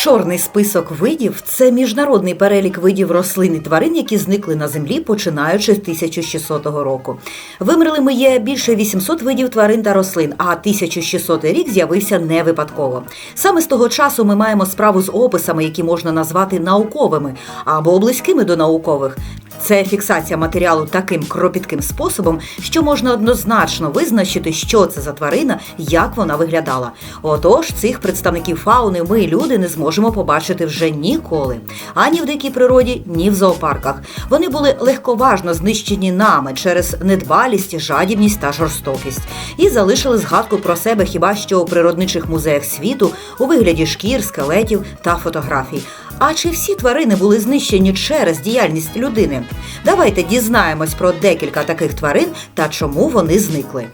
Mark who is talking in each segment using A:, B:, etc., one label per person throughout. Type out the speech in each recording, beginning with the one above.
A: Чорний список видів це міжнародний перелік видів рослин і тварин, які зникли на землі, починаючи з 1600 року. Вимерли ми є більше 800 видів тварин та рослин, а 1600 рік з'явився не випадково. Саме з того часу ми маємо справу з описами, які можна назвати науковими або близькими до наукових. Це фіксація матеріалу таким кропітким способом, що можна однозначно визначити, що це за тварина, як вона виглядала. Отож, цих представників фауни ми, люди, не зможемо побачити вже ніколи. Ані в дикій природі, ні в зоопарках. Вони були легковажно знищені нами через недбалість, жадібність та жорстокість, і залишили згадку про себе хіба що у природничих музеях світу у вигляді шкір, скелетів та фотографій. А чи всі тварини були знищені через діяльність людини? Давайте дізнаємось про декілька таких тварин та чому вони зникли.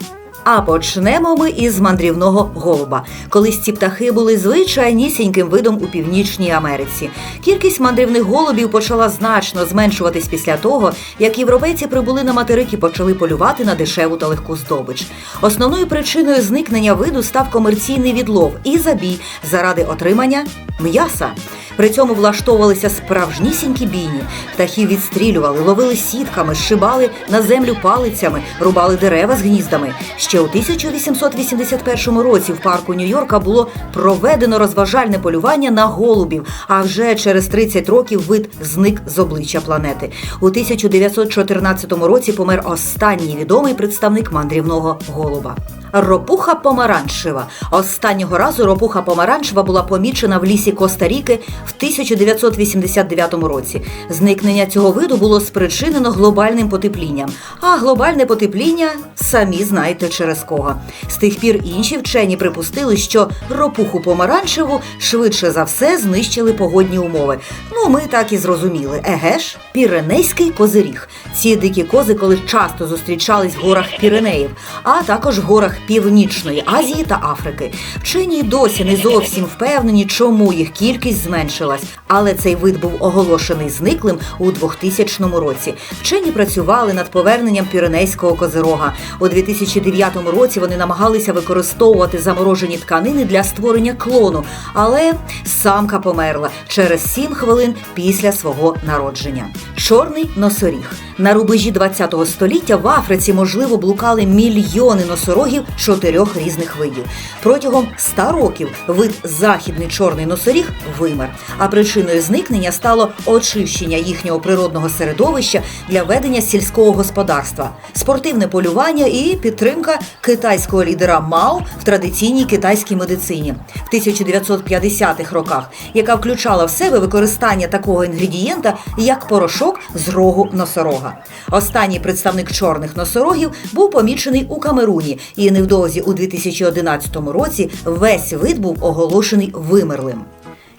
A: А почнемо ми із мандрівного голуба. Колись ці птахи були звичайнісіньким видом у північній Америці. Кількість мандрівних голубів почала значно зменшуватись після того, як європейці прибули на материк і почали полювати на дешеву та легку здобич. Основною причиною зникнення виду став комерційний відлов і забій заради отримання м'яса. При цьому влаштовувалися справжнісінькі бійні. Птахів відстрілювали, ловили сітками, зшибали на землю палицями, рубали дерева з гніздами. Ще у 1881 році в парку Нью-Йорка було проведено розважальне полювання на голубів. А вже через 30 років вид зник з обличчя планети. У 1914 році помер останній відомий представник мандрівного голуба. Ропуха помаранчева. Останнього разу ропуха помаранчева була помічена в лісі Коста-Ріки в 1989 році. Зникнення цього виду було спричинено глобальним потеплінням. А глобальне потепління самі знаєте через кого. З тих пір інші вчені припустили, що ропуху помаранчеву швидше за все знищили погодні умови. Ну, ми так і зрозуміли. Еге ж, Піренейський козиріг. Ці дикі кози колись часто зустрічались в горах Піренеїв, а також в горах Північної Азії та Африки. Вчені досі не зовсім впевнені, чому їх кількість зменшилась, але цей вид був оголошений зниклим у 2000 році. Вчені працювали над поверненням Піренейського козирога. У 2009 році вони намагалися використовувати заморожені тканини для створення клону, але самка померла через 7 хвилин після свого народження. Чорний носоріг. На рубежі 20 століття в Африці, можливо, блукали мільйони носорогів чотирьох різних видів. Протягом 100 років вид західний чорний носоріг вимер. А причиною зникнення стало очищення їхнього природного середовища для ведення сільського господарства, спортивне полювання і підтримка китайського лідера Мао в традиційній китайській медицині в 1950-х роках, яка включала в себе використання такого інгредієнта, як порошок з рогу носорога. Останній представник чорних носорогів був помічений у Камеруні, і невдовзі у 2011 році весь вид був оголошений вимерлим.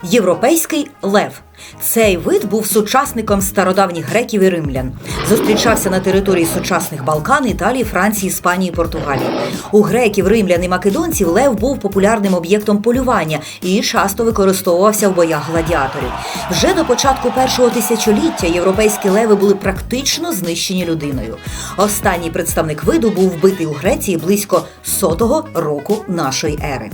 A: Європейський лев. Цей вид був сучасником стародавніх греків і римлян. Зустрічався на території сучасних Балкан, Італії, Франції, Іспанії, Португалії. У греків, римлян і македонців лев був популярним об'єктом полювання і часто використовувався в боях гладіаторів. Вже до початку першого тисячоліття європейські леви були практично знищені людиною. Останній представник виду був вбитий у Греції близько сотого року нашої ери.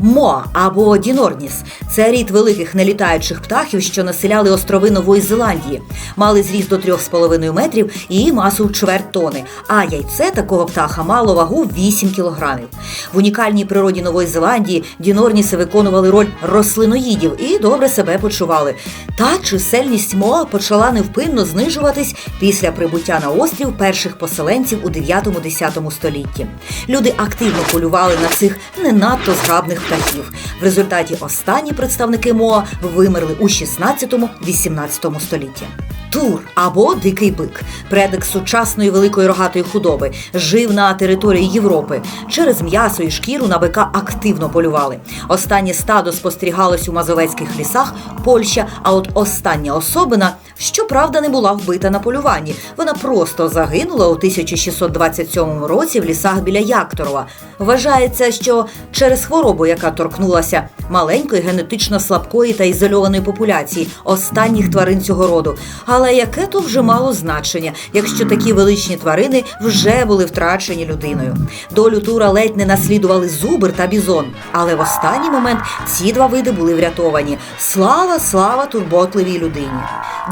A: Моа або Дінорніс це рід великих нелітаючих птахів, що населяли острови Нової Зеландії, мали зріст до 3,5 метрів і масу в чверть тони. А яйце такого птаха мало вагу 8 кілограмів. В унікальній природі Нової Зеландії Дінорніси виконували роль рослиноїдів і добре себе почували. Та чисельність Моа почала невпинно знижуватись після прибуття на острів перших поселенців у 9-10 столітті. Люди активно полювали на цих не надто зграбних птахів. В результаті останні представники Моа вимерли у 16-18 столітті. Тур або дикий бик, предик сучасної великої рогатої худоби, жив на території Європи. Через м'ясо і шкіру на бика активно полювали. Останнє стадо спостерігалось у мазовецьких лісах Польща. А от остання особина, щоправда, не була вбита на полюванні. Вона просто загинула у 1627 році в лісах біля Якторова. Вважається, що через хворобу, яка торкнулася маленької генетично слабкої та ізольованої популяції останніх тварин цього роду. Але яке то вже мало значення, якщо такі величні тварини вже були втрачені людиною. Долю тура ледь не наслідували зубр та бізон. Але в останній момент ці два види були врятовані. Слава, слава турботливій людині.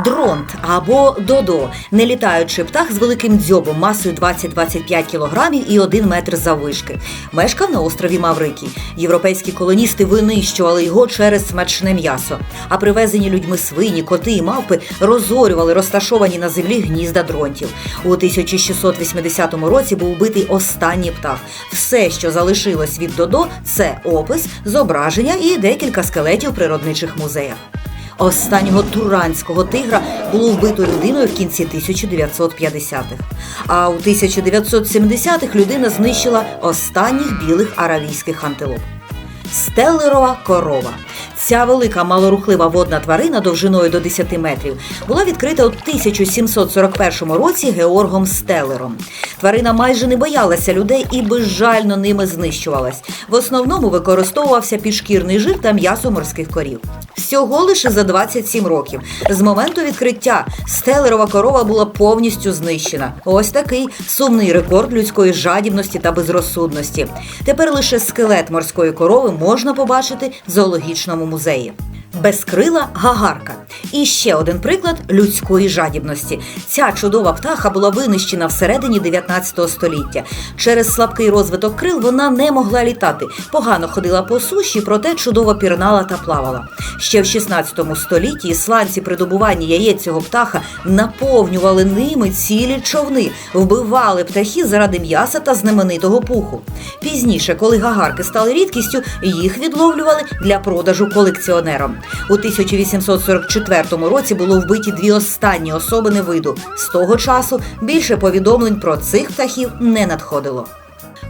A: Дронт або додо нелітаючий птах з великим дзьобом масою 20-25 кілограмів і 1 метр заввишки. Мешкав на острові Маврикій. Європейські колоністи винищували його через смачне м'ясо. А привезені людьми свині, коти і мавпи розорювали розташовані на землі гнізда дронтів. У 1680 році був вбитий останній птах. Все, що залишилось від Додо, це опис, зображення і декілька скелетів природничих музеях. Останнього туранського тигра було вбито людиною в кінці 1950-х. А у 1970-х людина знищила останніх білих аравійських антилоп. Стеллерова корова. Ця велика малорухлива водна тварина довжиною до 10 метрів була відкрита у 1741 році Георгом Стеллером. Тварина майже не боялася людей і безжально ними знищувалась. В основному використовувався підшкірний жир та м'ясо морських корів. Всього лише за 27 років. З моменту відкриття стелерова корова була повністю знищена. Ось такий сумний рекорд людської жадібності та безрозсудності. Тепер лише скелет морської корови можна побачити в зоологічному музеї. Безкрила гагарка. І ще один приклад людської жадібності. Ця чудова птаха була винищена всередині 19 століття. Через слабкий розвиток крил вона не могла літати, погано ходила по суші, проте чудово пірнала та плавала. Ще в 16 столітті ісландці при добуванні яєць цього птаха наповнювали ними цілі човни, вбивали птахи заради м'яса та знаменитого пуху. Пізніше, коли гагарки стали рідкістю, їх відловлювали для продажу колекціонерам. У 1844 році було вбиті дві останні особини виду. З того часу більше повідомлень про цих птахів не надходило.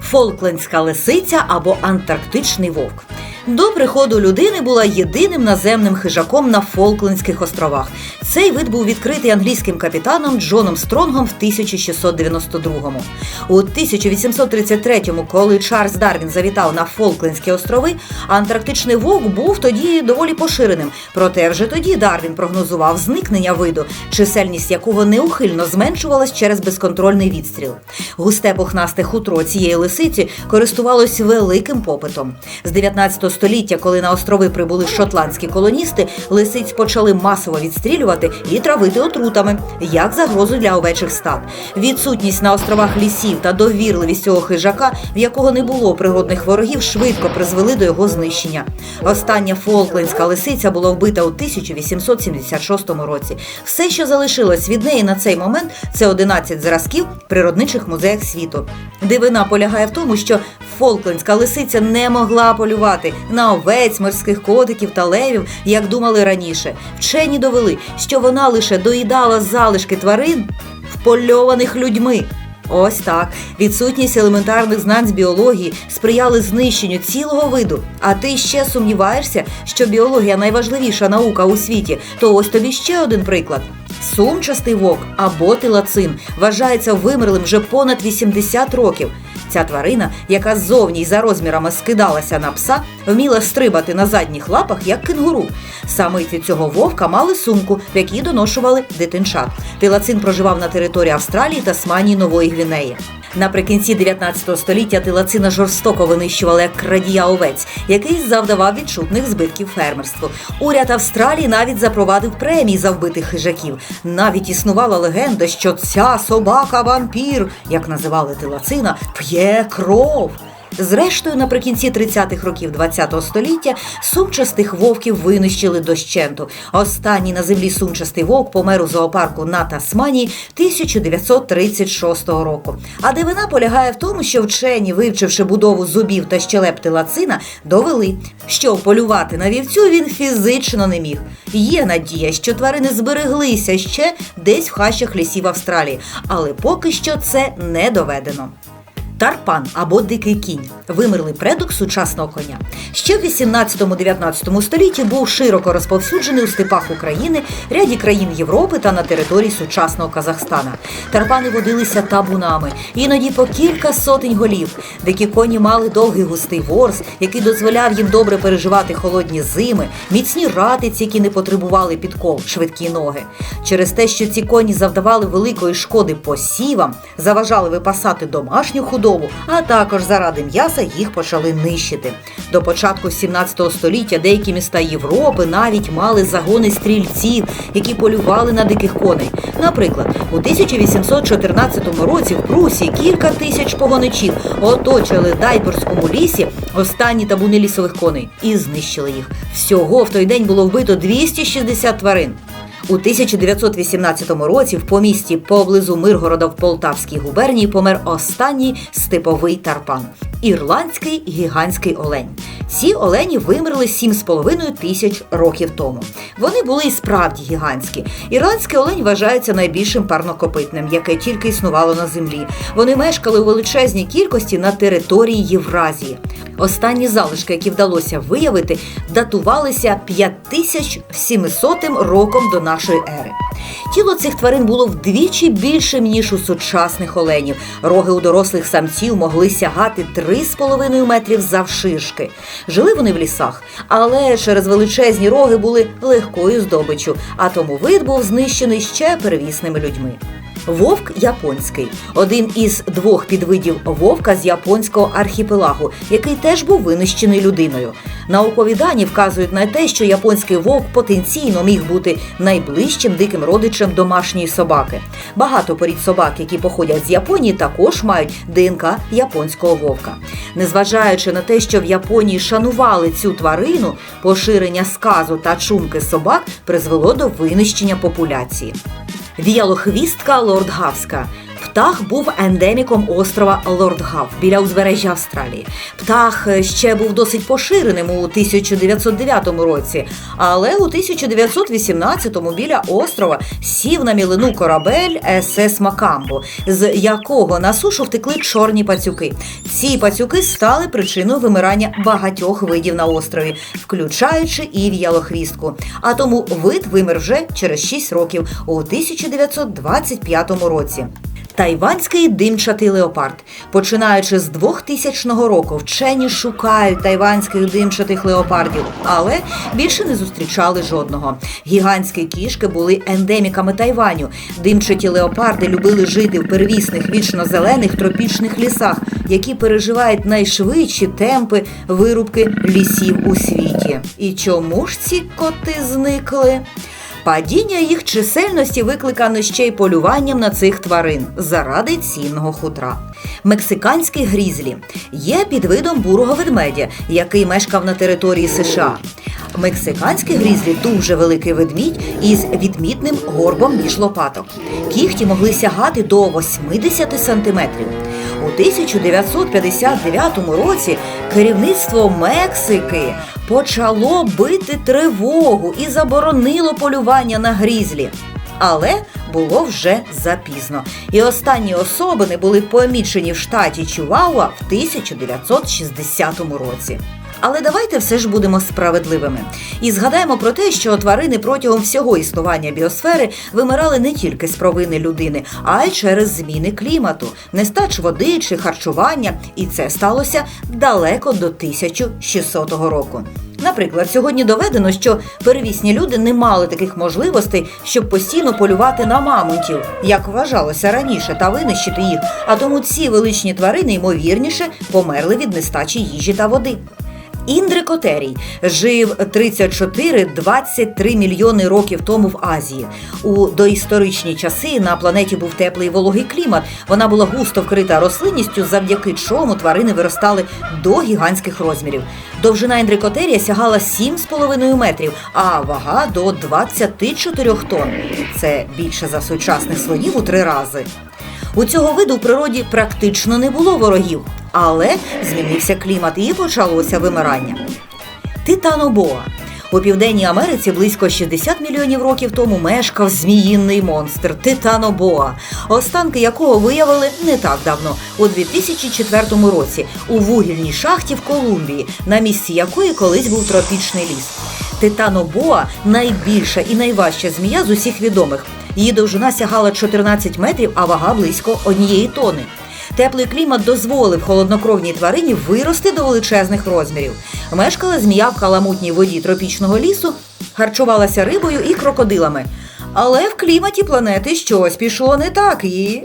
A: Фолклендська лисиця або антарктичний вовк. До приходу людини була єдиним наземним хижаком на Фолклендських островах. Цей вид був відкритий англійським капітаном Джоном Стронгом в 1692-му. У 1833-му, коли Чарльз Дарвін завітав на Фолклендські острови, антарктичний вовк був тоді доволі поширеним. Проте вже тоді Дарвін прогнозував зникнення виду, чисельність якого неухильно зменшувалась через безконтрольний відстріл. Густе пухнасте хутро цієї лисиці користувалось великим попитом. З 19 століття, коли на острови прибули шотландські колоністи, лисиць почали масово відстрілювати і травити отрутами, як загрозу для овечих стад. Відсутність на островах лісів та довірливість цього хижака, в якого не було природних ворогів, швидко призвели до його знищення. Остання фолклендська лисиця була вбита у 1876 році. Все, що залишилось від неї на цей момент, це 11 зразків в природничих музеях світу. Дивина полягає в тому, що фолклендська лисиця не могла полювати на овець, морських котиків та левів, як думали раніше. Вчені довели, що вона лише доїдала залишки тварин, впольованих людьми. Ось так. Відсутність елементарних знань з біології сприяли знищенню цілого виду. А ти ще сумніваєшся, що біологія найважливіша наука у світі, то ось тобі ще один приклад. Сумчастий вовк або тилацин вважається вимерлим вже понад 80 років. Ця тварина, яка ззовні й за розмірами скидалася на пса, вміла стрибати на задніх лапах, як кенгуру. Самиці цього вовка мали сумку, в якій доношували дитинчат. Тилацин проживав на території Австралії, Тасманії, Нової Гвінеї. Наприкінці 19 століття тилацина жорстоко винищували як крадія овець, який завдавав відчутних збитків фермерству. Уряд Австралії навіть запровадив премії за вбитих хижаків. Навіть існувала легенда, що ця собака вампір, як називали тилацина, п'є кров. Зрештою, наприкінці 30-х років ХХ століття сумчастих вовків винищили дощенту. Останній на землі сумчастий вовк помер у зоопарку на Тасманії 1936 року. А дивина полягає в тому, що вчені, вивчивши будову зубів та щелеп тилацина, довели, що полювати на вівцю він фізично не міг. Є надія, що тварини збереглися ще десь в хащах лісів Австралії, але поки що це не доведено. Тарпан або дикий кінь вимерлий предок сучасного коня. Ще в 18-19 столітті був широко розповсюджений у степах України, ряді країн Європи та на території сучасного Казахстана. Тарпани водилися табунами, іноді по кілька сотень голів. Дикі коні мали довгий густий ворс, який дозволяв їм добре переживати холодні зими, міцні ратиці, які не потребували підков, швидкі ноги. Через те, що ці коні завдавали великої шкоди посівам, заважали випасати домашню худобу, а також заради м'яса їх почали нищити. До початку 17 століття деякі міста Європи навіть мали загони стрільців, які полювали на диких коней. Наприклад, у 1814 році в Прусії кілька тисяч погоничів оточили в лісі останні табуни лісових коней і знищили їх. Всього в той день було вбито 260 тварин. У 1918 році в помісті поблизу Миргорода в Полтавській губернії помер останній степовий тарпан ірландський гігантський олень. Ці олені вимерли 7,5 тисяч років тому. Вони були і справді гігантські. Ірландський олень вважається найбільшим парнокопитним, яке тільки існувало на землі. Вони мешкали у величезній кількості на території Євразії. Останні залишки, які вдалося виявити, датувалися 5700 роком до нашої ери. Тіло цих тварин було вдвічі більшим, ніж у сучасних оленів. Роги у дорослих самців могли сягати 3,5 метрів завширшки. Жили вони в лісах, але через величезні роги були легкою здобиччю, а тому вид був знищений ще первісними людьми. Вовк японський один із двох підвидів вовка з японського архіпелагу, який теж був винищений людиною. Наукові дані вказують на те, що японський вовк потенційно міг бути найближчим диким родичем домашньої собаки. Багато порід собак, які походять з Японії, також мають ДНК японського вовка. Незважаючи на те, що в Японії шанували цю тварину, поширення сказу та чумки собак призвело до винищення популяції. Віялохвістка лордгавська. Птах був ендеміком острова Лордгав біля узбережжя Австралії. Птах ще був досить поширеним у 1909 році, але у 1918-му біля острова сів на мілину корабель СС Макамбо, з якого на сушу втекли чорні пацюки. Ці пацюки стали причиною вимирання багатьох видів на острові, включаючи і віялохвістку. А тому вид вимер вже через 6 років у 1925 році. Тайванський димчатий леопард. Починаючи з 2000 року, вчені шукають тайванських димчатих леопардів, але більше не зустрічали жодного. Гігантські кішки були ендеміками Тайваню. Димчаті леопарди любили жити в первісних вічно-зелених тропічних лісах, які переживають найшвидші темпи вирубки лісів у світі. І чому ж ці коти зникли? Падіння їх чисельності викликано ще й полюванням на цих тварин заради цінного хутра. Мексиканський грізлі є підвидом бурого ведмедя, який мешкав на території США. Мексиканський грізлі дуже великий ведмідь із відмітним горбом між лопаток. Кіхті могли сягати до 80 сантиметрів. У 1959 році керівництво Мексики почало бити тривогу і заборонило полювання на грізлі. Але було вже запізно. І останні особини були помічені в штаті Чувауа в 1960 році. Але давайте все ж будемо справедливими і згадаємо про те, що тварини протягом всього існування біосфери вимирали не тільки з провини людини, а й через зміни клімату, нестач води чи харчування, і це сталося далеко до 1600 року. Наприклад, сьогодні доведено, що первісні люди не мали таких можливостей, щоб постійно полювати на мамонтів, як вважалося раніше, та винищити їх. А тому ці величні тварини ймовірніше померли від нестачі їжі та води. Індрикотерій жив 34-23 мільйони років тому в Азії. У доісторичні часи на планеті був теплий вологий клімат. Вона була густо вкрита рослинністю, завдяки чому тварини виростали до гігантських розмірів. Довжина індрикотерія сягала 7,5 метрів, а вага до 24 тонн. Це більше за сучасних слонів у три рази. У цього виду в природі практично не було ворогів, але змінився клімат і почалося вимирання. Титанобоа. У південній Америці близько 60 мільйонів років тому мешкав зміїний монстр Титанобоа, останки якого виявили не так давно, у 2004 році, у вугільній шахті в Колумбії, на місці якої колись був тропічний ліс. Титанобоа найбільша і найважча змія з усіх відомих. Її довжина сягала 14 метрів, а вага близько однієї тони. Теплий клімат дозволив холоднокровній тварині вирости до величезних розмірів. Мешкала змія в каламутній воді тропічного лісу, харчувалася рибою і крокодилами. Але в кліматі планети щось пішло не так і.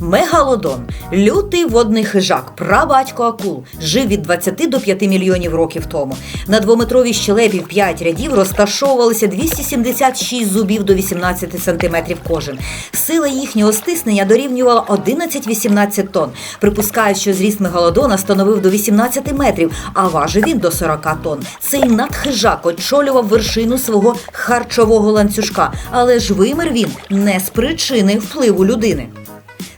A: Мегалодон, лютий водний хижак, прабатько акул, жив від 20 до 5 мільйонів років тому. На двометровій щелепі в 5 рядів розташовувалися 276 зубів до 18 сантиметрів кожен. Сила їхнього стиснення дорівнювала 11-18 тонн. Припускають, що зріст мегалодона становив до 18 метрів, а важив він до 40 тонн. Цей надхижак очолював вершину свого харчового ланцюжка, але ж вимер він не з причини впливу людини.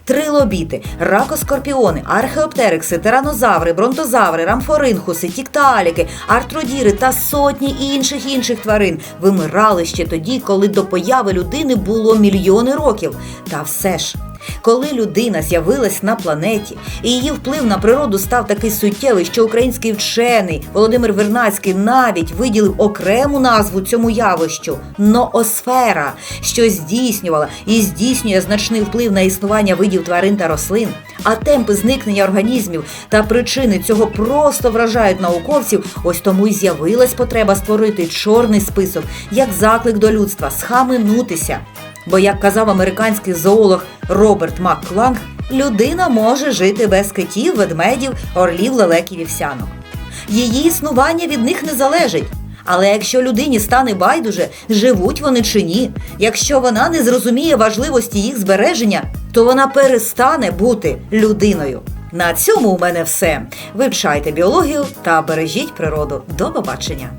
A: Трилобіти, ракоскорпіони, археоптерикси, тиранозаври, бронтозаври, рамфоринхуси, тіктааліки, артродіри та сотні інших інших тварин вимирали ще тоді, коли до появи людини було мільйони років. Та все ж. Коли людина з'явилась на планеті і її вплив на природу став такий суттєвий, що український вчений Володимир Вернацький навіть виділив окрему назву цьому явищу ноосфера, що здійснювала і здійснює значний вплив на існування видів тварин та рослин. А темпи зникнення організмів та причини цього просто вражають науковців. Ось тому й з'явилась потреба створити чорний список як заклик до людства схаменутися. Бо, як казав американський зоолог Роберт Маккланг, людина може жити без китів, ведмедів, орлів, лелеків і всянок. Її існування від них не залежить. Але якщо людині стане байдуже, живуть вони чи ні, якщо вона не зрозуміє важливості їх збереження, то вона перестане бути людиною. На цьому у мене все. Вивчайте біологію та бережіть природу. До побачення!